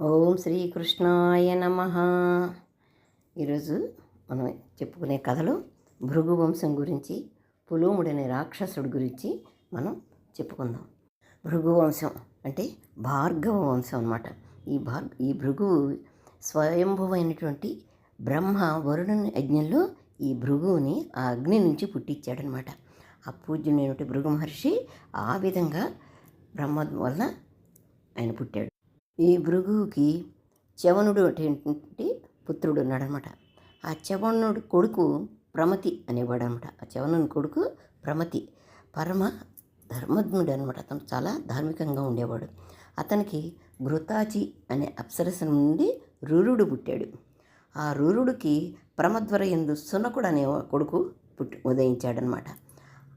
ఓం శ్రీకృష్ణాయ నమ. ఈరోజు మనం చెప్పుకునే కథలో భృగు వంశం గురించి పులోముడనే రాక్షసుడి గురించి మనం చెప్పుకుందాం. భృగు వంశం అంటే భార్గవ వంశం అనమాట ఈ భార్ ఈ భృగు స్వయంభువైనటువంటి బ్రహ్మ వరుణుని యజ్ఞంలో ఈ భృగువుని ఆ అగ్ని నుంచి పుట్టించాడనమాట ఆ పూజ్యుడైనటువంటి భృగు మహర్షి ఆ విధంగా బ్రహ్మ వల్ల ఆయన పుట్టాడు. ఈ భృగువుకి చవనుడు అనేటువంటి పుత్రుడు ఉన్నాడనమాట ఆ చవనుడు కొడుకు ప్రమతి అనేవాడు అనమాట ఆ చవనుని కొడుకు ప్రమతి. పరమ ధర్మజ్ఞుడు అనమాట అతను చాలా ధార్మికంగా ఉండేవాడు. అతనికి ఘృతాచి అనే అప్సరస నుండి రురుడు పుట్టాడు. ఆ రురుడికి ప్రమద్వర ఎందు సునకుడు అనే కొడుకు పుట్టి ఉదయించాడనమాట.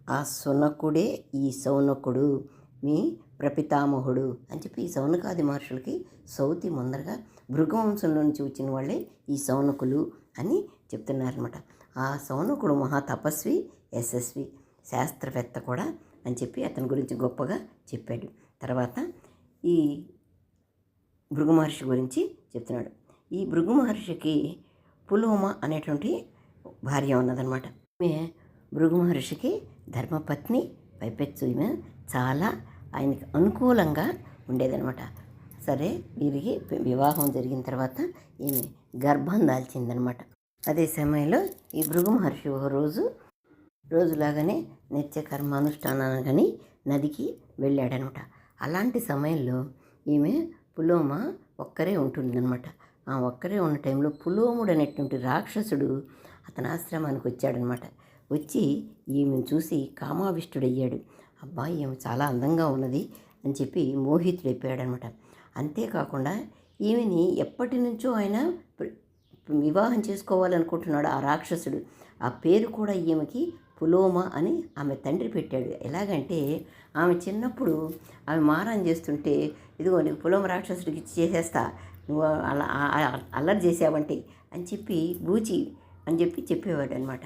ఆ సునకుడే ఈ సౌనకుడు. మీ ప్రపితామహుడు అని చెప్పి ఈ సౌనకాది మహర్షులకి సౌతి ముందరగా భృగవంశంలో నుంచి వచ్చిన వాళ్ళే ఈ సౌనకులు అని చెప్తున్నారనమాట ఆ సౌనకుడు మహా తపస్వి యశస్వి శాస్త్రవేత్త కూడా అని చెప్పి అతని గురించి గొప్పగా చెప్పాడు. తర్వాత ఈ భృగు మహర్షి గురించి చెప్తున్నాడు. ఈ భృగు మహర్షికి పులోమ అనేటువంటి భార్య ఉన్నదనమాట ఈమె భృగు మహర్షికి ధర్మపత్ని పైపెచ్చు ఈమె చాలా ఆయనకి అనుకూలంగా ఉండేదనమాట సరే వీరికి వివాహం జరిగిన తర్వాత ఈమె గర్భం దాల్చిందనమాట అదే సమయంలో ఈ భృగు మహర్షి ఒక రోజు రోజులాగానే నిత్య కర్మానుష్ఠానాన్ని కానీ నదికి వెళ్ళాడనమాట అలాంటి సమయంలో ఈమె పులోమ ఒక్కరే ఉంటుందన్నమాట. ఆ ఒక్కరే ఉన్న టైంలో పులోముడు అనేటువంటి రాక్షసుడు అతని ఆశ్రమానికి వచ్చాడనమాట వచ్చి ఈమెను చూసి కామావిష్టుడయ్యాడు అబ్బాయి ఈమె చాలా అందంగా ఉన్నది అని చెప్పి మోహితుడైపోయాడనమాట అంతేకాకుండా ఈమెని ఎప్పటి నుంచో ఆయన వివాహం చేసుకోవాలనుకుంటున్నాడు ఆ రాక్షసుడు. ఆ పేరు కూడా ఈమెకి పులోమ అని ఆమె తండ్రి పెట్టాడు. ఎలాగంటే ఆమె చిన్నప్పుడు ఆమె మారం చేస్తుంటే ఇదిగో నీకు పులోమ రాక్షసుడికి ఇచ్చి చేసేస్తా నువ్వు అలా అల్లరి చేసావంటే అని చెప్పి బూచి అని చెప్పి చెప్పేవాడు అనమాట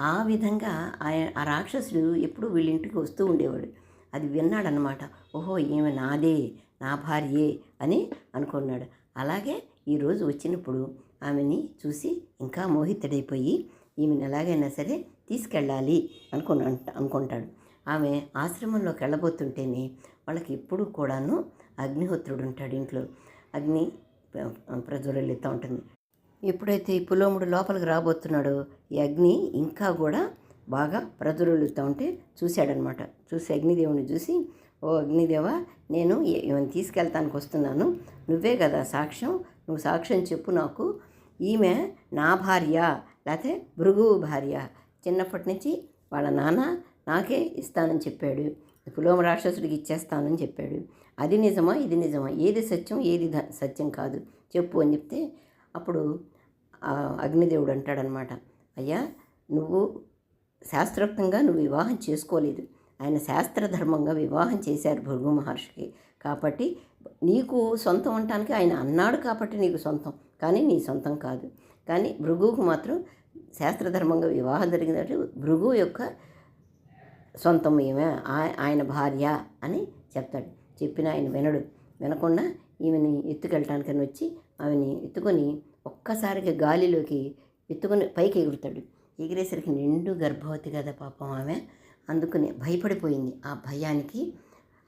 ఆ విధంగా ఆ రాక్షసుడు ఎప్పుడు వీళ్ళింటికి వస్తూ ఉండేవాడు. అది విన్నాడనమాట ఓహో ఈమె నాదే నా భార్యే అని అనుకున్నాడు. అలాగే ఈరోజు వచ్చినప్పుడు ఆమెని చూసి ఇంకా మోహితుడైపోయి ఈమెను ఎలాగైనా సరే తీసుకెళ్ళాలి అనుకుని అనుకుంటాడు. ఆమె ఆశ్రమంలోకి వెళ్ళబోతుంటేనే వాళ్ళకి ఎప్పుడు కూడాను అగ్నిహోత్రుడు ఉంటాడు ఇంట్లో. అగ్ని ప్ర- ఉంటుంది. ఎప్పుడైతే ఈ పులోముడు లోపలికి రాబోతున్నాడో ఈ అగ్ని ఇంకా కూడా బాగా ప్రజ్వలిస్తూ ఉంటే చూశాడనమాట. చూసి అగ్నిదేవుని చూసి ఓ అగ్నిదేవ నేను ఈమెను తీసుకెళ్తానికి వస్తున్నాను. నువ్వే కదా సాక్ష్యం. నువ్వు సాక్ష్యం చెప్పు నాకు. ఈమె నా భార్య లేకపోతే భృగు భార్య. చిన్నప్పటి నుంచి వాళ్ళ నాన్న నాకే ఇస్తానని చెప్పాడు. పులోమ రాక్షసుడికి ఇచ్చేస్తానని చెప్పాడు. అది నిజమా? ఇది నిజమా? ఏది సత్యం? ఏది సత్యం కాదు. చెప్పు అని చెప్తే అప్పుడు అగ్నిదేవుడు అంటాడనమాట అయ్యా నువ్వు శాస్త్రోక్తంగా నువ్వు వివాహం చేసుకోలేదు. ఆయన శాస్త్రధర్మంగా వివాహం చేశారు భృగు మహర్షికి. కాబట్టి నీకు సొంతం ఉండటానికి ఆయన అన్నాడు కాబట్టి నీకు సొంతం. కానీ నీ సొంతం కాదు. కానీ భృగువుకు మాత్రం శాస్త్రధర్మంగా వివాహం జరిగినట్టు భృగు యొక్క సొంతం ఈమె ఆయన భార్య అని చెప్తాడు. చెప్పిన ఆయన వినడు. వినకుండా ఈమెని ఎత్తుకెళ్ళటానికని వచ్చి ఆమెని ఎత్తుకొని ఒక్కసారిగా గాలిలోకి ఎత్తుకొని పైకి ఎగురుతాడు. ఎగిరేసరికి నిండు గర్భవతి కదా పాపం ఆమె. అందుకని భయపడిపోయింది. ఆ భయానికి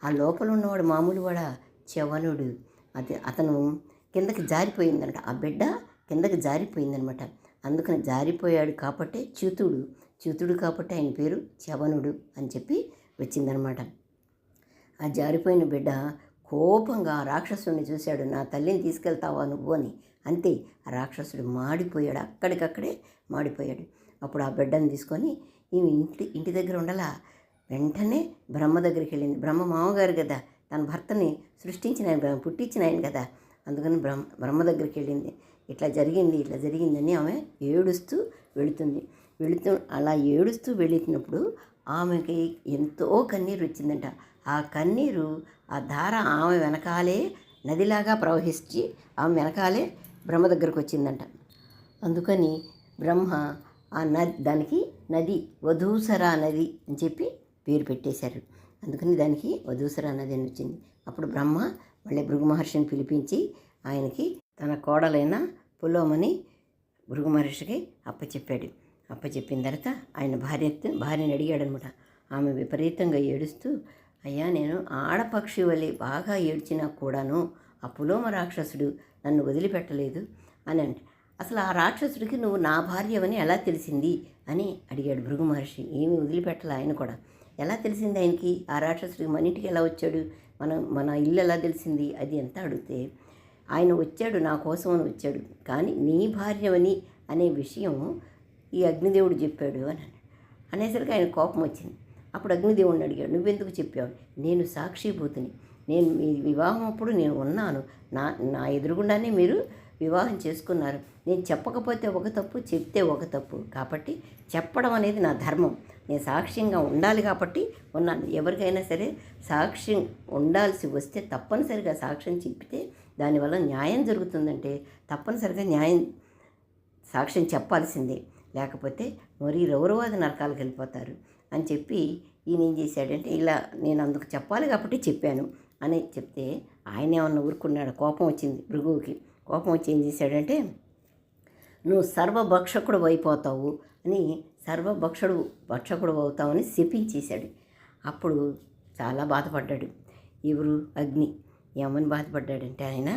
ఆ లోపల ఉన్నవాడు మామూలు వాడా చవనుడు. అది అతను కిందకి జారిపోయిందనమాట. ఆ బిడ్డ కిందకి జారిపోయిందనమాట. అందుకని జారిపోయాడు కాబట్టి చ్యూతుడు. చ్యూతుడు కాబట్టి ఆయన పేరు చవనుడు అని చెప్పి వచ్చిందనమాట. ఆ జారిపోయిన బిడ్డ కోపంగా రాక్షసుని రాక్షసుడిని చూశాడు. నా తల్లిని తీసుకెళ్తావా నువ్వు అని. అంతే ఆ రాక్షసుడు మాడిపోయాడు. అక్కడికక్కడే మాడిపోయాడు. అప్పుడు ఆ బిడ్డను తీసుకొని ఈమె ఇంటి ఇంటి దగ్గర ఉండలా వెంటనే బ్రహ్మ దగ్గరికి వెళ్ళింది. బ్రహ్మ మామగారు కదా తన భర్తని సృష్టించిన ఆయన పుట్టించిన ఆయన కదా. అందుకని బ్రహ్మ బ్రహ్మ దగ్గరికి వెళ్ళింది. ఇట్లా జరిగింది ఇట్లా జరిగిందని ఆమె ఏడుస్తూ వెళుతుంది. వెళుతూ అలా ఏడుస్తూ వెళ్ళినప్పుడు ఆమెకి ఎంతో కన్నీరు వచ్చిందంట. ఆ కన్నీరు ఆ ధార ఆమె వెనకాలే నదిలాగా ప్రవహించి ఆమె వెనకాలే బ్రహ్మ దగ్గరకు వచ్చిందంట. అందుకని బ్రహ్మ ఆ నది దానికి నది వధూసరా నది అని చెప్పి పేరు పెట్టేశారు. అందుకని దానికి వధూసరా నది అని వచ్చింది. అప్పుడు బ్రహ్మ మళ్ళీ భృగు మహర్షిని పిలిపించి ఆయనకి తన కోడలైన పులోమని భృగు మహర్షికి అప్పచెప్పాడు. అప్పచెప్పిన తర్వాత ఆయన భార్య భార్యని అడిగాడనమాట. ఆమె విపరీతంగా ఏడుస్తూ అయ్యా నేను ఆడపక్షి వలె బాగా ఏడ్చినా కూడాను ఆ పులోమ రాక్షసుడు నన్ను వదిలిపెట్టలేదు అని అంటే. అసలు ఆ రాక్షసుడికి నువ్వు నా భార్యవని ఎలా తెలిసింది? అని అడిగాడు భృగు మహర్షి. ఏమి వదిలిపెట్టలే ఆయన కూడా. ఎలా తెలిసింది ఆయనకి? ఆ రాక్షసుడికి మన ఇంటికి ఎలా వచ్చాడు? మనం మన ఇల్లు ఎలా తెలిసింది? అది ఎంత అడిగితే ఆయన వచ్చాడు నా కోసం అని వచ్చాడు. కానీ నీ భార్యవని అనే విషయం ఈ అగ్నిదేవుడు చెప్పాడు అని అనేసరికి ఆయన కోపం వచ్చింది. అప్పుడు అగ్నిదేవుడిని అడిగాడు నువ్వెందుకు చెప్పావు? నేను సాక్షిభూతిని. నేను మీ వివాహం అప్పుడు నేను ఉన్నాను. నా నా ఎదురుగుండానే మీరు వివాహం చేసుకున్నారు. నేను చెప్పకపోతే ఒక తప్పు చెప్తే ఒక తప్పు. కాబట్టి చెప్పడం అనేది నా ధర్మం. నేను సాక్ష్యంగా ఉండాలి కాబట్టి ఉన్నాను. ఎవరికైనా సరే సాక్ష్యం ఉండాల్సి వస్తే తప్పనిసరిగా సాక్ష్యం చెప్పితే దానివల్ల న్యాయం జరుగుతుందంటే తప్పనిసరిగా న్యాయం సాక్ష్యం చెప్పాల్సిందే. లేకపోతే మరి రౌరవాది నరకాలకు వెళ్ళిపోతారు అని చెప్పి ఈయన ఏం చేశాడంటే ఇలా నేను అందుకు చెప్పాలి కాబట్టి చెప్పాను అని చెప్తే ఆయన ఏమన్నా ఊరుకున్నాడు? కోపం వచ్చింది భృగువుకి. కోపం వచ్చి ఏం చేశాడంటే నువ్వు సర్వభక్షకుడు అయిపోతావు అని సర్వభక్షడు భక్షకుడు అవుతావని శపించేశాడు అప్పుడు చాలా బాధపడ్డాడు ఎవరు? అగ్ని. ఏమని బాధపడ్డాడంటే ఆయన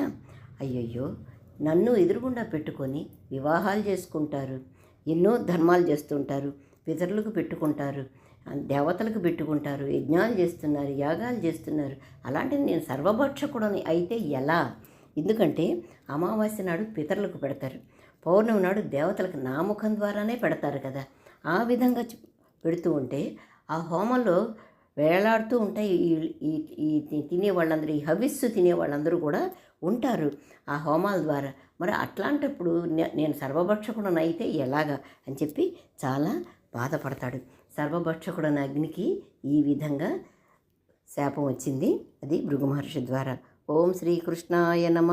అయ్యయ్యో నన్ను ఎదురుగుండా పెట్టుకొని వివాహాలు చేసుకుంటారు. ఎన్నో ధర్మాలు చేస్తుంటారు. పితరులకు పెట్టుకుంటారు. దేవతలకు పెట్టుకుంటారు. యజ్ఞాలు చేస్తున్నారు. యాగాలు చేస్తున్నారు. అలాంటిది నేను సర్వభక్షకుడని అయితే ఎలా? ఎందుకంటే అమావాస్య నాడు పితరులకు పెడతారు. పౌర్ణమి నాడు దేవతలకు నాముఖం ద్వారానే పెడతారు కదా. ఆ విధంగా పెడుతూ ఉంటే ఆ హోమంలో వేలాడుతూ ఉంటాయి. ఈ- ఈ తినే వాళ్ళందరూ ఈ హవిస్సు తినే వాళ్ళందరూ కూడా ఉంటారు ఆ హోమాల ద్వారా. మరి అట్లాంటప్పుడు నే- నేను సర్వభక్షకుడను అయితే ఎలాగా అని చెప్పి చాలా బాధపడతాడు. సర్వభక్షకుడని అగ్నికి ఈ విధంగా శాపం వచ్చింది. అది భృగు మహర్షి ద్వారా. ఓం శ్రీకృష్ణాయ నమ.